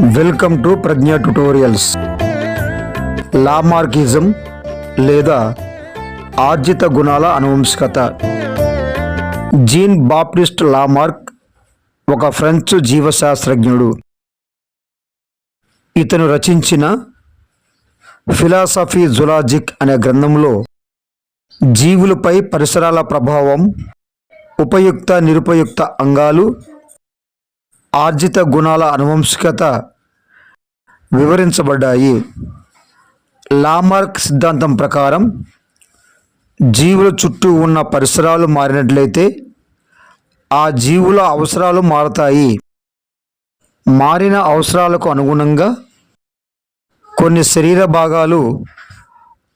Welcome to Pragna tutorials. Lamarckism లేదా ఆర్జిత గుణాల అనువంశికత. జీన్ బాప్టిస్ట్ లామార్క్ ఒక ఫ్రెంచ్ జీవశాస్త్రజ్ఞుడు. ఇతను రచించిన ఫిలాసఫీ జులాజిక్ అనే గ్రంథంలో జీవులపై పరిసరాల ప్రభావం ఉపయుక్త నిరుపయుక్త అంగాలు ఆర్జిత గుణాల అనువంశికత వివరించబడ్డాయి. లామార్క్ సిద్ధాంతం ప్రకారం జీవుల చుట్టూ ఉన్న పరిసరాలు మారినట్లయితే ఆ జీవుల అవసరాలు మారతాయి. మారిన అవసరాలకు అనుగుణంగా కొన్ని శరీర భాగాలు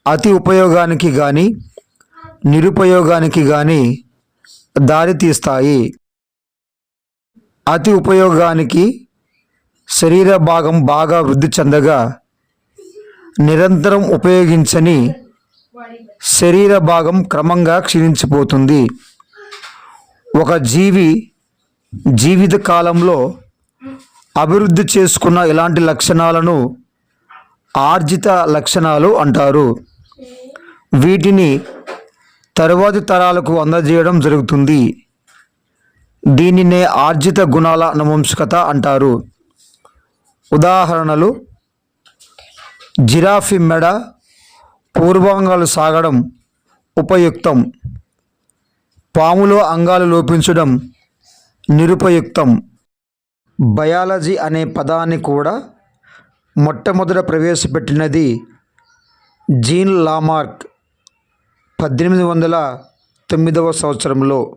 అతి ఉపయోగానికి కానీ నిరుపయోగానికి కానీ దారితీస్తాయి. అతి ఉపయోగానికి శరీర భాగం బాగా వృద్ధి చెందగా నిరంతరం ఉపయోగించని శరీర భాగం క్రమంగా క్షీణించిపోతుంది. ఒక జీవి జీవిత కాలంలో అభివృద్ధి చేసుకున్న ఇలాంటి లక్షణాలను ఆర్జిత లక్షణాలు అంటారు. వీటిని తరువాతి తరాలకు అందజేయడం జరుగుతుంది. దీనినే ఆర్జిత గుణాల అనువంశికత అంటారు. ఉదాహరణలు జిరాఫీ మెడ పూర్వాంగాలు సాగడం ఉపయుక్తం. పాములో అంగాలు లోపించడం నిరుపయుక్తం. బయాలజీ అనే పదాన్ని కూడా మొట్టమొదట ప్రవేశపెట్టినది జీన్ లామార్క్ పద్దెనిమిది వందల తొమ్మిదవ సంవత్సరంలో.